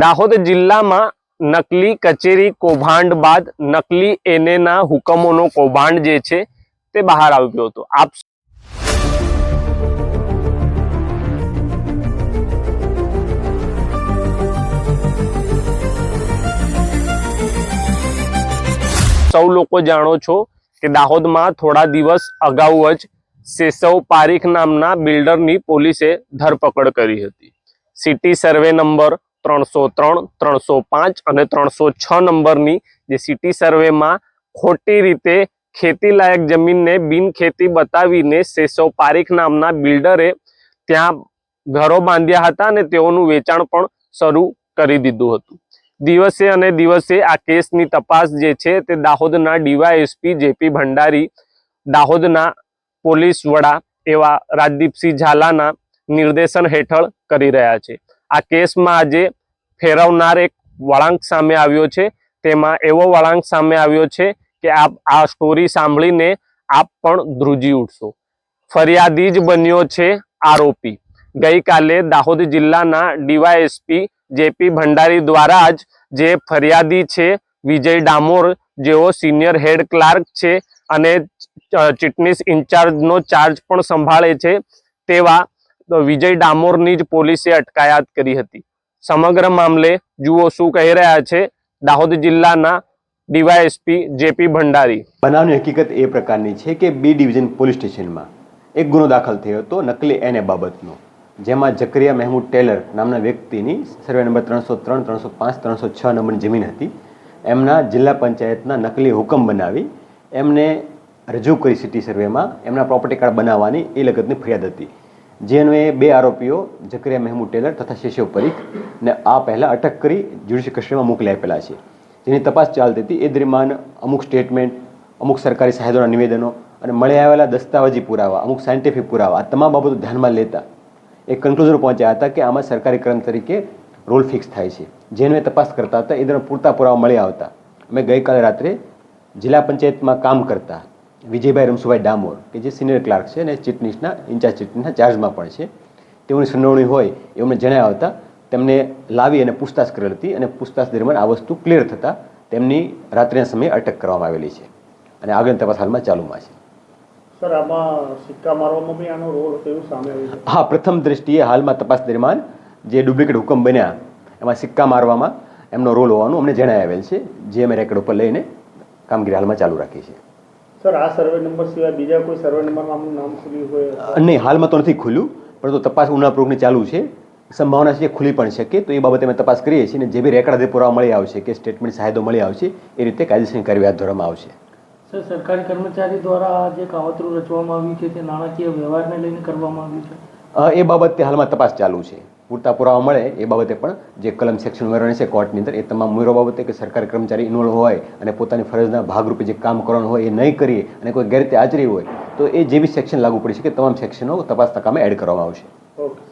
દાહોદ જિલ્લામાં નકલી કચેરી કૌભાંડ બાદ નકલી એનેના હુકમોનો કૌભાંડ જે છે તે બહાર આવ્યો હતો. આપ સૌ લોકો જાણો છો કે દાહોદમાં થોડા દિવસ અગાઉ જ સેસવ પારીખ નામના બિલ્ડરની પોલીસે ધરપકડ કરી હતી. સિટી સર્વે નંબર ત્રણસો ત્રણ, ત્રણસો પાંચ અને ત્રણસો છ નંબરની જે સિટી સર્વેમાં ખોટી રીતે ખેતીલાયક જમીનને બિન ખેતી બતાવીને સેસો પારીખ નામના બિલ્ડરે ત્યાં ઘરો બાંધ્યા હતા અને તેઓનું વેચાણ પણ શરૂ કરી દીધું હતું. દિવસે અને દિવસે આ કેસની તપાસ જે છે તે દાહોદના ડીવાયએસપી જેપી ભંડારી, દાહોદના પોલીસ વડા એવા રાજદીપસિંહ ઝાલાના નિર્દેશન હેઠળ કરી રહ્યા છે. આ કેસમાં આજે ફેરવનાર એક વળાંક સામે આવ્યો છે. તેમાં એવો વળાંક સામે આવ્યો છે કે આપ આ સ્ટોરી સાંભળીને આપ પણ ધ્રુજી ઉઠશો. ફરિયાદી જ બન્યો છે આરોપી. ગઈકાલે દાહોદ જિલ્લાના ડીવાયએસપી જેપી ભંડારી દ્વારા જ જે ફરિયાદી છે વિજય ડામોર, જેઓ સિનિયર હેડ ક્લાર્ક છે અને ચીટનીસ ઇન્ચાર્જનો ચાર્જ પણ સંભાળે છે, તેવા વિજય ડામોરની જ પોલીસે અટકાયત કરી હતી. સમગ્ર મામલે જુઓ શું કહી રહ્યા છે દાહોદ જિલ્લાના ડીવાયએસપી જેપી ભંડારી. બનાવની હકીકત એ પ્રકારની છે કે બી ડિવિઝન પોલીસ સ્ટેશનમાં એક ગુનો દાખલ થયો હતો નકલી એને બાબતનો, જેમાં જકરિયા મહેમૂદ ટેલર નામના વ્યક્તિની સર્વે નંબર ત્રણસો ત્રણ, ત્રણસો પાંચ, ત્રણસો છ નંબરની જમીન હતી. એમના જિલ્લા પંચાયતના નકલી હુકમ બનાવી એમને રજૂ કરી સિટી સર્વેમાં એમના પ્રોપર્ટી કાર્ડ બનાવવાની એ લગતની ફરિયાદ હતી. જે અન્વયે બે આરોપીઓ, જકરિયા મહેમૂદ ટેલર તથા શેષવ પરીખ, ને આ પહેલાં અટક કરી જ્યુડિશિયલ કસ્ટડીમાં મોકલી આપેલા છે. જેની તપાસ ચાલતી હતી. એ દરમિયાન અમુક સ્ટેટમેન્ટ, અમુક સરકારી સાહેબોના નિવેદનો અને મળી આવેલા દસ્તાવેજી પુરાવા, અમુક સાયન્ટિફિક પુરાવા, આ તમામ બાબતો ધ્યાનમાં લેતા એ કન્ક્લુઝન પહોંચ્યા હતા કે આમાં સરકારી કર્મ તરીકે રોલ ફિક્સ થાય છે. જેને તપાસ કરતા હતા. એ દરમિયાન પૂરતા પુરાવા મળી આવતા. અમે ગઈકાલે રાત્રે જિલ્લા પંચાયતમાં કામ કરતા વિજયભાઈ રમસુભાઈ ડામોર કે જે સિનિયર ક્લાર્ક છે અને ચીટનીસના ઇન્ચાર્જ ચીટનીસના ચાર્જમાં પણ છે. તેઓની સુનાવણી હોય એ અમને જણાવ્યા હતા તેમને લાવી અને પૂછતાછ કરેલ હતી અને પૂછતાછ દરમિયાન આ વસ્તુ ક્લિયર થતાં તેમની રાત્રિના સમયે અટક કરવામાં આવેલી છે અને આગળની તપાસ હાલમાં ચાલુમાં છે. સર આમાં સિક્કા મારવામાં બી આનો રોલ હતો એવું સામે આવ્યું હા પ્રથમ દ્રષ્ટિએ હાલમાં તપાસ દરમિયાન જે ડુપ્લિકેટ હુકમ બન્યા એમાં સિક્કા મારવામાં એમનો રોલ હોવાનું અમને જણાવેલ આવેલ છે જે અમે રેકર્ડ ઉપર લઈને કામગીરી હાલમાં ચાલુ રાખી છે. સર આ સર્વે નંબર સિવાય બીજા કોઈ સર્વે નંબરમાં આમનું નામ ખુલ્યું હોય? નહીં હાલમાં તો નથી ખુલ્યું પરંતુ તપાસ ઉનાપ્રોગની ચાલુ છે. સંભાવના છે કે ખુલી પણ શકે તો એ બાબતે અમે તપાસ કરીએ છીએ અને જે બી રેકર્ડ પુરાવા મળી આવશે કે સ્ટેટમેન્ટ સાહેદો મળી આવશે એ રીતે કાયદેસરની કાર્યવાહી હાથ ધરવામાં આવશે. સર સરકારી કર્મચારી દ્વારા જે કાવતરું રચવામાં આવ્યું છે તે નાણાકીય વ્યવહારને લઈને કરવામાં આવ્યું છે? એ બાબતે હાલમાં તપાસ ચાલુ છે. પૂરતા પુરાવા મળે એ બાબતે પણ જે કલમ સેક્શન ઉમેરવાની છે કોર્ટની અંદર, એ તમામ ઉમેરો બાબતે કે સરકારી કર્મચારી ઇન્વોલ્વ હોય અને પોતાની ફરજના ભાગરૂપે જે કામ કરવાનું હોય એ નહીં કરીએ અને કોઈ ગેરરીતે આચરી હોય, તો એ જે બી સેક્શન લાગુ પડી શકે તમામ સેક્શનો તપાસના કામે એડ કરવામાં આવશે. ઓકે